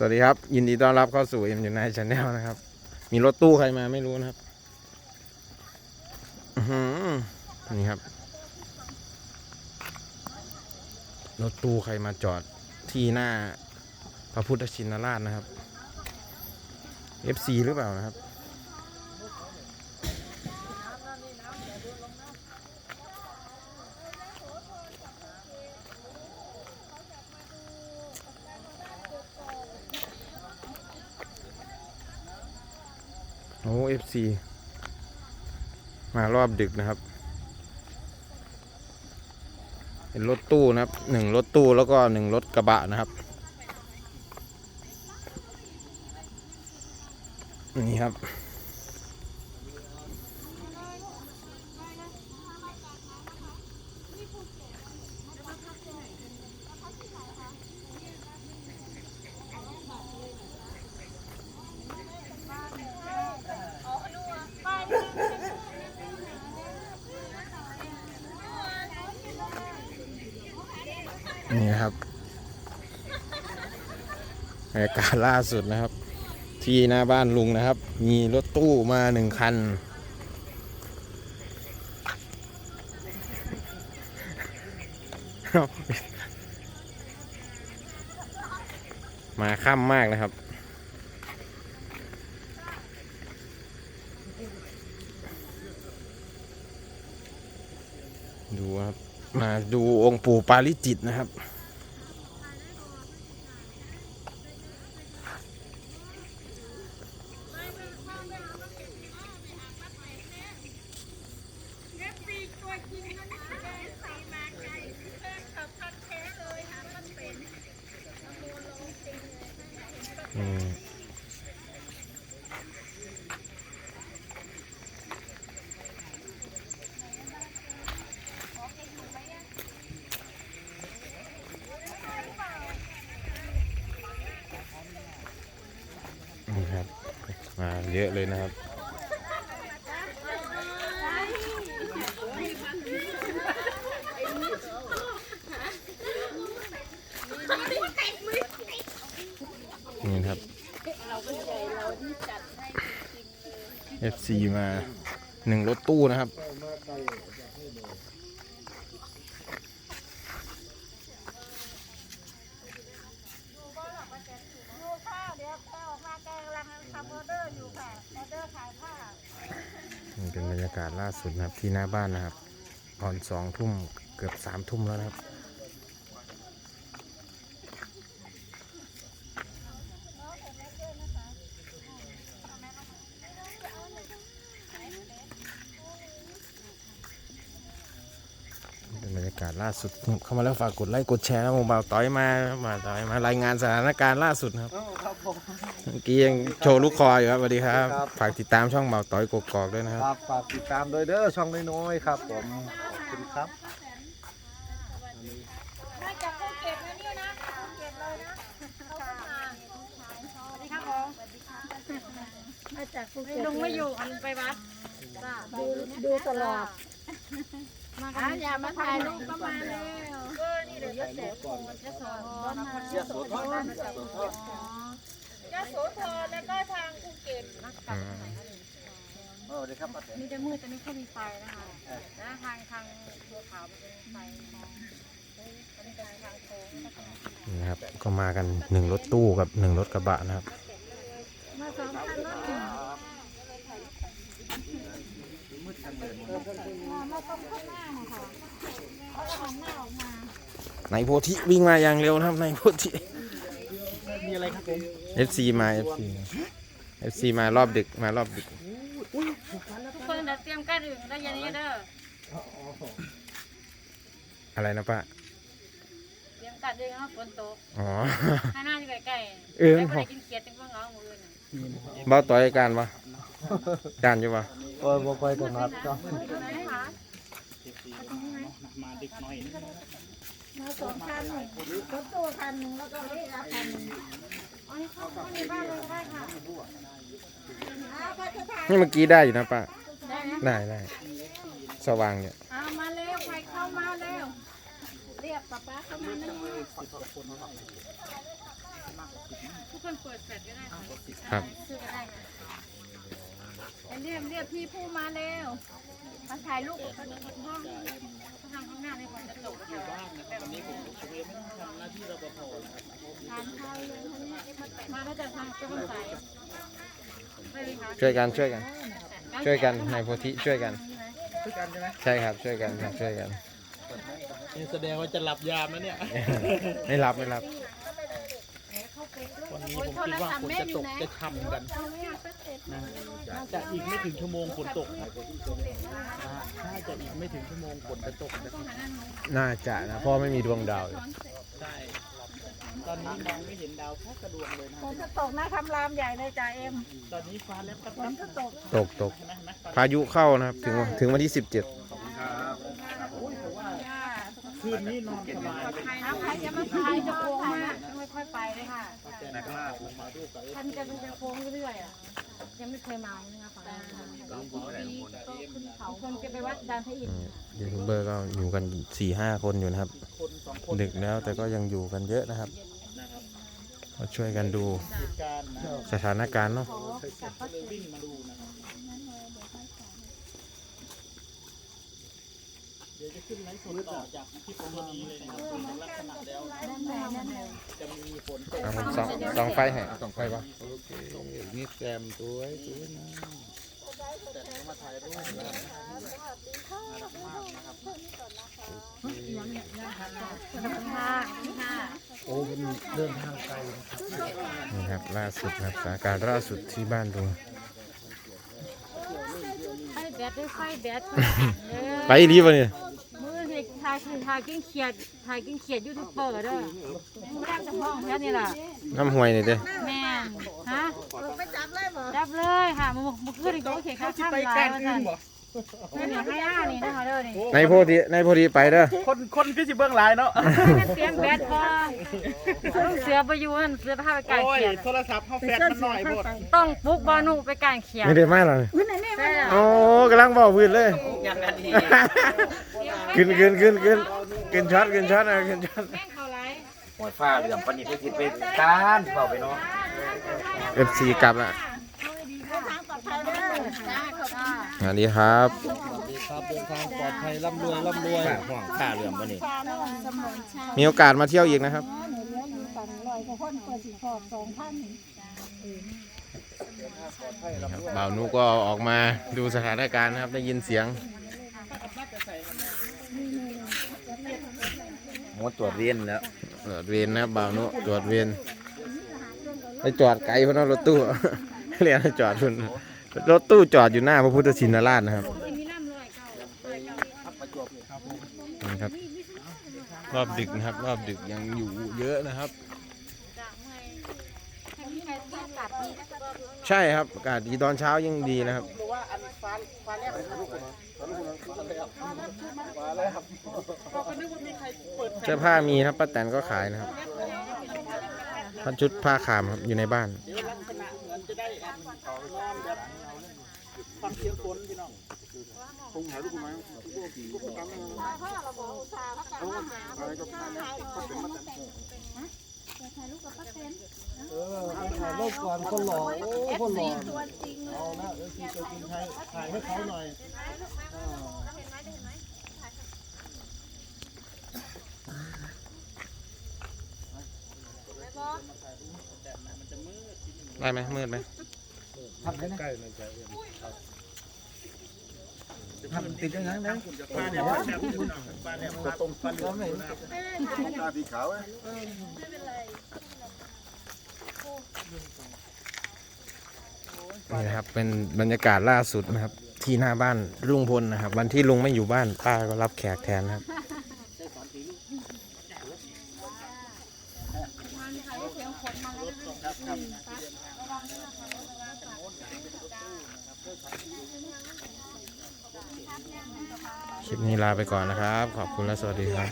สวัสดีครับ ยินดีต้อนรับเข้าสู่เอ็มยูไนชาแนลนะครับ มีรถตู้ใครมาไม่รู้นะครับนี่ครับ รถตู้ใครมาจอดที่หน้าพระพุทธชินราชนะครับ FC หรือเปล่านะครับ อ้เอฟซีมารอบดึกนะครับ เป็นรถตู้นะครับหนึ่งรถตู้แล้วก็หนึ่งรถกระบะนะครับ นี่ครับ นี่นะครับบรรยากาศล่าสุดนะครับ ที่หน้าบ้านลุงนะครับ มีรถตู้มาหนึ่งคัน มาค่ำมากนะครับดูครับ มาดูองค์ปู่ปาริจิตนะครับ อืมนี่ครับ มาเยอะเลยนะครับ นี่ครับ FC มาหนึ่งรถตู้นะครับ ดูค่ะเดี๋ยวแกออกมาแกกำลังทำออเดอร์อยู่ค่ะ ออเดอร์ขายผ้า นี่เป็นบ รรยากาศล่าสุดนะครับที่หน้าบ้านนะครับตอนสองทุ่มเกือบสามทุ่มแล้วนะครับ เป็นบรรยากาศ ล่าสุดเข้ามาแล้วฝากกดไลค์กดแชร์นะผมบ่าวต้อยมามาต้อยมารายงานสถานการณ์ล่าสุดนะครับครับผม เมื่อกี้ยังโชว์ลูกคออยู่ครับสวัสดีครับครับ ฝากติดตามช่องบ่าวต้อยกกอกด้วยนะครับครับฝากติดตามโดยเด้อช่องน้อยๆครับผมขอบคุณครับ มาจากภูเก็ตนะนี่นะภูเก็ตเลยนะเขาก็มาสวัสดีครับผมมาจากภูเก็ตลุงไม่อยู่อันไปวัดดูดูตลอด มากันอย่ามาถ่ายรูปก็มาเลยเออนี่เดี๋ยวยศโสธรจะสอนเสียโสธรยศโสธรแล้วก็ทางภูเก็ตเออเดี๋ยวครับป้าแตนมีแต่มืดแต่ไม่ค่อยมีไฟนะคะนะทางทางบัวขาวมันเป็นไฟมองอันนี้เป็นทางโค้งนะคะนี่นะครับก็มากันหนึ่งรถตู้กับหนึ่งรถกระบะนะครับ มาสองพันรถหนึ่งมาตรงข้างหน้า นะคะเขาจะหันหน้าออกมาในายโพธิวิ่งมาอย่างเร็วนะครับในายโพธิมีอะไรครับผม FC มา FC มา FC มารอบดึกมารอบดึกทุกคนเดี๋ยวเตรียมก้านอื่นได้ยันนี้เด้ออะไรนะป้าเตรียมก้านอื่นนะฝนตกอ๋อข้างหน้าอยู่ใกล้ๆเออแล้วก็ได้กินเกียรติจังเพื่อนน้องมืออื่นน่ะเบ้าต่อยการปะการอยู่ปะโอ้ยบ่ค่อยถนัดจ้ะ มาสองคันรถตู้คันหนึ่งแล้วก็รถรับคันหนึ่งอ๋อนี่เข้าเข้าในบ้านเลยก็ได้ค่ะอ้าวพระเจ้าค่ะนี่เมื่อกี้ได้อยู่นะป้า ได้นะได้ได้สว่างเนี่ยเอามาเร็วใครเข้ามาเร็วเรียกป๊าป๊าเข้ามาหนึ่งทุกคนเปิดแฟลชก็ได้ค่ะครับซื้อก็ได้ค่ะเรียกเรียกพี่ผู้มาเร็วมาถ่ายรูปกับคนห้องทางข้างหน้าในคนจะตกแถวแบบนี้ผมผมยังไม่ต้องทำหน้าที่รปภทานข้าวเลย มาแล้วจะทางเจ้าคนใส่ไม่เลยค่ะช่วยกันช่วยกัน ช่วยกันนายโพธิช่วยกัน ช่วยกันใช่ไหมใช่ครับช่วยกันครับช่วยกันนี่แสดงว่าจะหลับยามแล้วเนี่ย ไม่รับไม่รับวันนี้ผมคิดว่าฝนจะตกจะช่ำกันนะน่าจะอีกไม่ถึงชั่วโมงฝนตกครับนะฮะน่าจะอีกไม่ถึงชั่วโมงฝนจะตกนะครับน่าจะนะเพราะไม่มีดวงดาวอยู่ใช่ ตอนนี้มองไม่เห็นดาวแค่กระดวงเลยนะฝนจะตกนะคำรามใหญ่เลยจ่าเอ็มตอนนี้ฟ้าแลบแป๊บฝนจะตกตกตกๆใช่ไหมเห็นไหมพายุเข้านะครับ ถึงถึงวันที่17คืนนี้นอนสบายเลยเอาใครจะมาถ่ายจะโกงมาไม่ค่อยไปเลยค่ะนักล่าลงมาด้วยกัน ท่านจะเป็นจะโค้งเรื่อยๆอะยัง ไม่เคยมาเลยนะคะฝั่งนั้นเขาคนจะไปวัดดานพระอินทร์ยูทูบเบอร์ก็อยู่กันสี่ห้าคนอยู่นะครับนึกแล้วแต่ก็ยังอยู่กันเยอะนะครับก็ช่วยกันดูสถานการณ์เนาะ วิ่งมาดูนะครับ เดี๋ยวจะขึ้นไลฟ์สดต่อจากคลิปตัวนี้เลยนะครับดูจากลักษณะแล้วจะมีฝนตกครับผมสองสองไฟให้สองไฟปะนี่แซมตัวไอ้ตัวนะแต่เขามาถ่ายรูปนะครับน่ารักมากนะครับค่ะค่ะโอ้เป็นเดินทางไกลนะครับนี่ครับล่าสุดครับสถานการณ์ล่าสุดที่บ้านดุงไฟแบตด้วยไฟแบตไปรีบวะเนี่ยมือเห็ดทายคือทายกิ้งเขียดทายกิ้งเขียดยูทูบเบอร์เด้อมือแรกจะห้องแค่นี้ล่ะน้ำห่วยนี่เด้อแม่นฮะไปจับเลยบ่ดับเลยค่ะมือมือขึ้นอีกตัวเขียดข้าวข้ามลายมาสั่นนี่นี่ให้อ้านี่นะคะเด้อนี่ในโพธิในโพธิไปเด้อคนคนคือสิเบื้องหลายเนาะเตรียมแบตพอลูกเสือประยูนเสือพาไปการโอ้ยเขียดโทรศัพท์เขาแฟดมันหน่อยหมดต้องปลุกบอนุไปการเขียดไม่ได้มาหรออุ้ยไหนนี่ใช่โอ้กำลังบอกพื้นเลยอย่างนาที ขึ้นขึ้นขึ้นขึ้นขึ้นช็อตขึ้นช็อตนะขึ้นช็อตแม่งเขาไรหมดฟ้าเหลื่อมปานนิดให้คิดไปการเปล่าไปเนาะเอฟซีกลับละทางปลอดภัยเด้อจ้าขอบคุณสวัสดีครับครับเดินทางปลอดภัยร่ำรวยร่ำรวยฟ้าห้องฟ้าเหลื่อมปานนี้ฟ้าน้องสมองชามีโอกาสมาเที่ยวอีกนะครับหนูเลี้ยงอยู่ฝั่งลอยกระพ้นเปิดสีขอบสองพันบ่าวนุก็ออกมาดูสถานการณ์นะครับได้ยินเสียง หมดตรวจเรียนแล้วตรวจเวรนนะบ่าวนุตรวจเวรไปจอดไกลเพราะเนอะรถตู้เรียนให้จอดพุ่นรถตู้จอดอยู่หน้าพระพุทธชินราชนะครับนี่ครับ รอบดึกนะครับ รอบดึกยังอยู่เยอะนะครับ ใช่ครับอากาศดีตอนเช้ายิ่งดีนะครับ เสื้อผ้ามีนะครับป้าแตนก็ขายนะครับผ้าชุดผ้าขามครับอยู่ในบ้านลักษณะเหมือนจะได้แอบนอนแบบฟังเสียงฝนพี่น้อง เออถ่ายรูปก่อนคนหล่อโอ้คนหล่อตัวจริงเลยเอาละเอฟซีตัวจริงถ่ายถ่ายให้เขาหน่อยอ่าได้ไหมมืดไหมทำให้ใกล้หน่อยใจเย็น ทำติดยังไงนะป้าเนี่ยป้าเนี่ยป้าเนี่ยป้าตรงฟันแล้วไหนนี่นะครับเป็นบรรยากาศล่าสุดนะครับ ที่หน้าบ้านลุงพลนะครับ วันที่ลุงไม่อยู่บ้านป้าก็รับแขกแทนนะครับ ลิปนี้ลาไปก่อนนะครับ ขอบคุณและสวัสดีครับ